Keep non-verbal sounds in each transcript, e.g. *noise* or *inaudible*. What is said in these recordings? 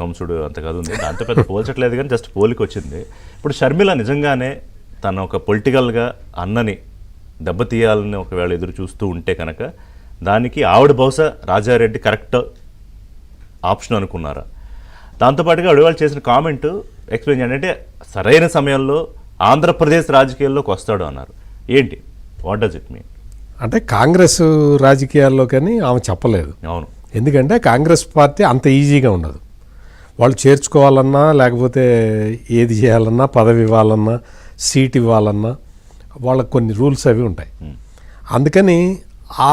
కంసుడు అంత కాదు ఉంది. దాంతో పెద్ద పోల్చట్లేదు కానీ జస్ట్ పోలికి వచ్చింది. ఇప్పుడు షర్మిల నిజంగానే తన ఒక పొలిటికల్గా అన్నని దెబ్బతీయాలని ఒకవేళ ఎదురు చూస్తూ ఉంటే కనుక దానికి ఆవిడ బహుశా రాజారెడ్డి కరెక్ట్ ఆప్షన్ అనుకున్నారా? దాంతోపాటుగా అడివాళ్ళు చేసిన కామెంట్ ఎక్స్ప్లెయిన్ చేయండి అంటే సరైన సమయంలో ఆంధ్రప్రదేశ్ రాజకీయాల్లోకి వస్తాడు అన్నారు. ఏంటి? వాట్ డస్ ఇట్ మీన్ అంటే కాంగ్రెస్ రాజకీయాల్లో కానీ ఆమె చెప్పలేదు. అవును. ఎందుకంటే కాంగ్రెస్ పార్టీ అంత ఈజీగా ఉండదు. వాళ్ళు చేర్చుకోవాలన్నా లేకపోతే ఏది చేయాలన్నా పదవి ఇవ్వాలన్నా సీట్ ఇవ్వాలన్నా వాళ్ళకి కొన్ని రూల్స్ అవి ఉంటాయి. అందుకని ఆ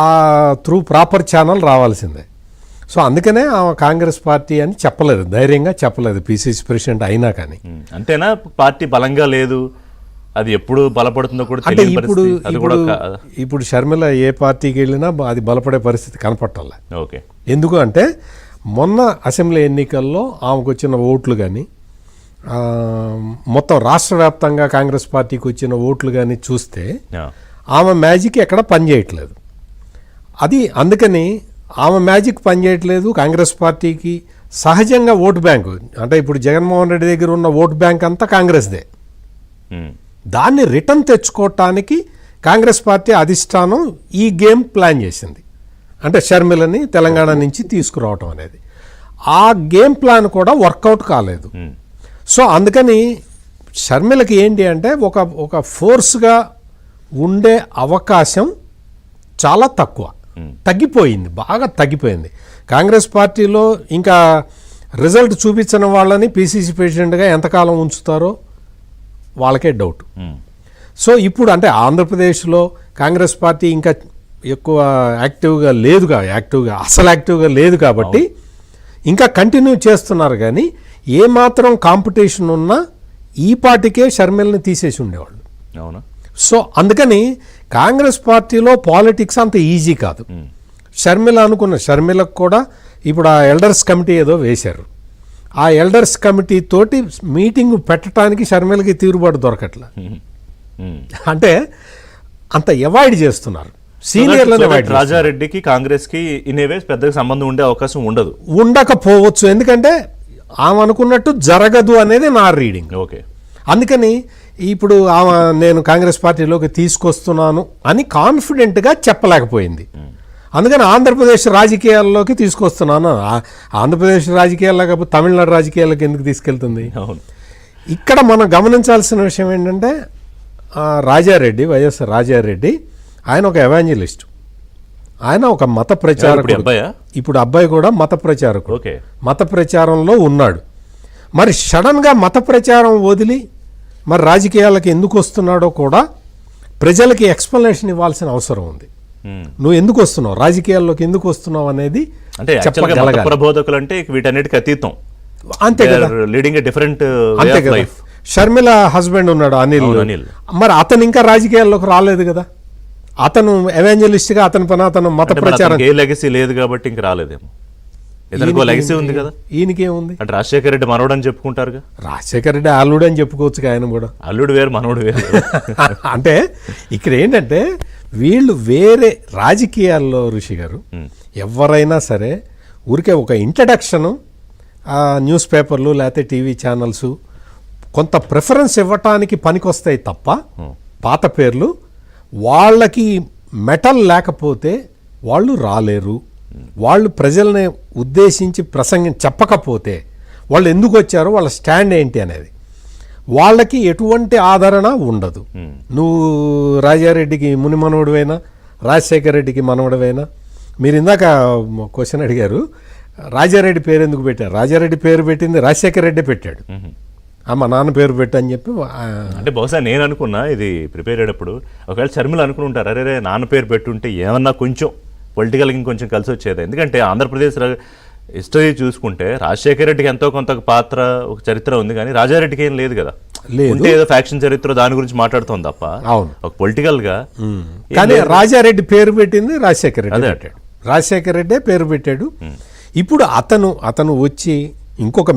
త్రూ ప్రాపర్ ఛానల్ రావాల్సిందే. సో అందుకనే ఆమె కాంగ్రెస్ పార్టీ అని చెప్పలేదు. ధైర్యంగా చెప్పలేదు పిసిసి ప్రెసిడెంట్ అయినా కానీ. అంతేనా? పార్టీ బలంగా లేదు. అది ఎప్పుడు బలపడుతుందో కూడా అంటే ఇప్పుడు ఇప్పుడు ఇప్పుడు షర్మిల ఏ పార్టీకి వెళ్ళినా అది బలపడే పరిస్థితి కనపట్టాలి. ఓకే. ఎందుకు అంటే మొన్న అసెంబ్లీ ఎన్నికల్లో ఆమెకు వచ్చిన ఓట్లు కానీ మొత్తం రాష్ట్ర వ్యాప్తంగా కాంగ్రెస్ పార్టీకి వచ్చిన ఓట్లు కానీ చూస్తే. ఆమె మ్యాజిక్ ఎక్కడ పనిచేయట్లేదు. అది అందుకని ఆమె మ్యాజిక్ పనిచేయట్లేదు కాంగ్రెస్ పార్టీకి సహజంగా ఓటు బ్యాంకు. అంటే ఇప్పుడు జగన్మోహన్ రెడ్డి దగ్గర ఉన్న ఓటు బ్యాంక్ అంతా కాంగ్రెస్దే. దాన్ని రిటర్న్ తెచ్చుకోవటానికి కాంగ్రెస్ పార్టీ అధిష్టానం ఈ గేమ్ ప్లాన్ చేసింది. అంటే షర్మిలని తెలంగాణ నుంచి తీసుకురావటం అనేది. ఆ గేమ్ ప్లాన్ కూడా వర్కౌట్ కాలేదు. సో అందుకని షర్మిలకి ఏంటి అంటే ఒక ఒక ఫోర్స్గా ఉండే అవకాశం చాలా తక్కువ. తగ్గిపోయింది బాగా తగ్గిపోయింది. కాంగ్రెస్ పార్టీలో ఇంకా రిజల్ట్ చూపించిన వాళ్ళని పిసిసి ప్రెసిడెంట్గా ఎంతకాలం ఉంచుతారో వాళ్ళకే డౌట్. సో ఇప్పుడు అంటే ఆంధ్రప్రదేశ్లో కాంగ్రెస్ పార్టీ ఇంకా ఎక్కువ యాక్టివ్గా లేదుగా యాక్టివ్గా అసలు యాక్టివ్గా లేదు కాబట్టి ఇంకా కంటిన్యూ చేస్తున్నారు కానీ ఏమాత్రం కాంపిటీషన్ ఉన్నా ఈ పార్టీకే షర్మిల్ని తీసేసి ఉండేవాళ్ళు. అవునా? సో అందుకని కాంగ్రెస్ పార్టీలో పాలిటిక్స్ అంత ఈజీ కాదు. షర్మిల అనుకున్న షర్మిలకు కూడా ఇప్పుడు ఆ ఎల్డర్స్ కమిటీ ఏదో వేశారు. ఆ ఎల్డర్స్ కమిటీ తోటి మీటింగ్ పెట్టడానికి షర్మిలకి తీరుబాటు దొరకట్ల. అంటే అంత అవాయిడ్ చేస్తున్నారు. సీనియర్లను రాజారెడ్డికి కాంగ్రెస్కి ఇనేవేస్ పెద్దగా సంబంధం ఉండే అవకాశం ఉండదు. ఉండకపోవచ్చు. ఎందుకంటే ఆమె అనుకున్నట్టు జరగదు అనేది నా రీడింగ్. ఓకే. అందుకని ఇప్పుడు ఆమె నేను కాంగ్రెస్ పార్టీలోకి తీసుకొస్తున్నాను అని కాన్ఫిడెంట్గా చెప్పలేకపోయింది. అందుకని ఆంధ్రప్రదేశ్ రాజకీయాల్లోకి తీసుకొస్తున్నాను. ఆంధ్రప్రదేశ్ రాజకీయాల్లో కాకపోతే తమిళనాడు రాజకీయాల్లోకి ఎందుకు తీసుకెళ్తుంది? అవును. ఇక్కడ మనం గమనించాల్సిన విషయం ఏంటంటే రాజారెడ్డి వైఎస్ రాజారెడ్డి ఆయన ఒక ఎవాంజలిస్ట్ ఆయన ఒక మత ప్రచారకుడు. ఇప్పుడు అబ్బాయి? కూడా మత ప్రచారకుడు. మత ప్రచారంలో ఉన్నాడు. మరి సడన్గా మత ప్రచారం వదిలి మరి రాజకీయాలకు ఎందుకు వస్తున్నాడో కూడా ప్రజలకి ఎక్స్ప్లెనేషన్ ఇవ్వాల్సిన అవసరం ఉంది. నువ్వు ఎందుకు వస్తున్నావు? రాజకీయాల్లోకి ఎందుకు వస్తున్నావు అనేది అంటే ప్రబోధకులు అంటే వీటన్నిటికి అతీతం. అంతే కదా. లీడింగ్ డిఫరెంట్ అంతే కదా. లైఫ్ షర్మిల హస్బెండ్ ఉన్నాడు అనిల్. అనిల్. మరి అతను ఇంకా రాజకీయాల్లోకి రాలేదు కదా. అతను గా అతని పని అతను మత ప్రచారం ఏ లెగసీ లేదు కాబట్టి ఇంక రాలేదేమో. లెగసీ ఉంది కదా? ఈయనకేముంది? అంటే రాజశేఖర రెడ్డి మనవడు అని చెప్పుకుంటారుగా? రాజశేఖర రెడ్డి ఆలుడు అని చెప్పుకోవచ్చు ఆయన కూడా. అల్లుడు వేరు మనవడు వేరు. *laughs* అంటే ఇక్కడ ఏంటంటే వీళ్ళు వేరే రాజకీయాల్లో ఋషి గారు ఎవరైనా సరే ఊరికే ఒక ఇంట్రడక్షను న్యూస్ పేపర్లు లేకపోతే టీవీ ఛానల్స్ కొంత ప్రిఫరెన్స్ ఇవ్వటానికి పనికొస్తాయి తప్ప పాత పేర్లు వాళ్ళకి మెటల్ లేకపోతే వాళ్ళు రాలేరు. వాళ్ళు ప్రజల్ని ఉద్దేశించి ప్రసంగం చెప్పకపోతే వాళ్ళు ఎందుకు వచ్చారో వాళ్ళ స్టాండ్ ఏంటి అనేది. వాళ్ళకి ఎటువంటి ఆదరణ ఉండదు. నువ్వు రాజారెడ్డికి ముని మనవడివైనా రాజశేఖర రెడ్డికి మనవడివైనా మీరు ఇందాక క్వశ్చన్ అడిగారు రాజారెడ్డి పేరు ఎందుకు పెట్టారు? రాజారెడ్డి పేరు పెట్టింది రాజశేఖర రెడ్డి పెట్టాడు. మా నాన్న పేరు పెట్టు అని చెప్పి అంటే బహుశా నేను అనుకున్నా ఇది ప్రిపేర్ అయ్యేటప్పుడు. ఒకవేళ షర్మిల అనుకుని ఉంటారు అరే రే నాన్న పేరు పెట్టుంటే ఏమన్నా కొంచెం పొలిటికల్ ఇంకొంచెం కలిసి వచ్చేది. ఎందుకంటే ఆంధ్రప్రదేశ్ హిస్టరీ చూసుకుంటే రాజశేఖర రెడ్డికి ఎంతో కొంత పాత్ర ఒక చరిత్ర ఉంది కానీ రాజారెడ్డికి ఏం లేదు కదా. లేదు. ఉంటే ఏదో ఫ్యాక్షన్ చరిత్ర దాని గురించి మాట్లాడుతోంది తప్ప. అవును. ఒక పొలిటికల్గా కానీ రాజారెడ్డి పేరు పెట్టింది రాజశేఖర రెడ్డి రాజశేఖర రెడ్డే పేరు పెట్టాడు. ఇప్పుడు అతను అతను వచ్చి ఇంకొక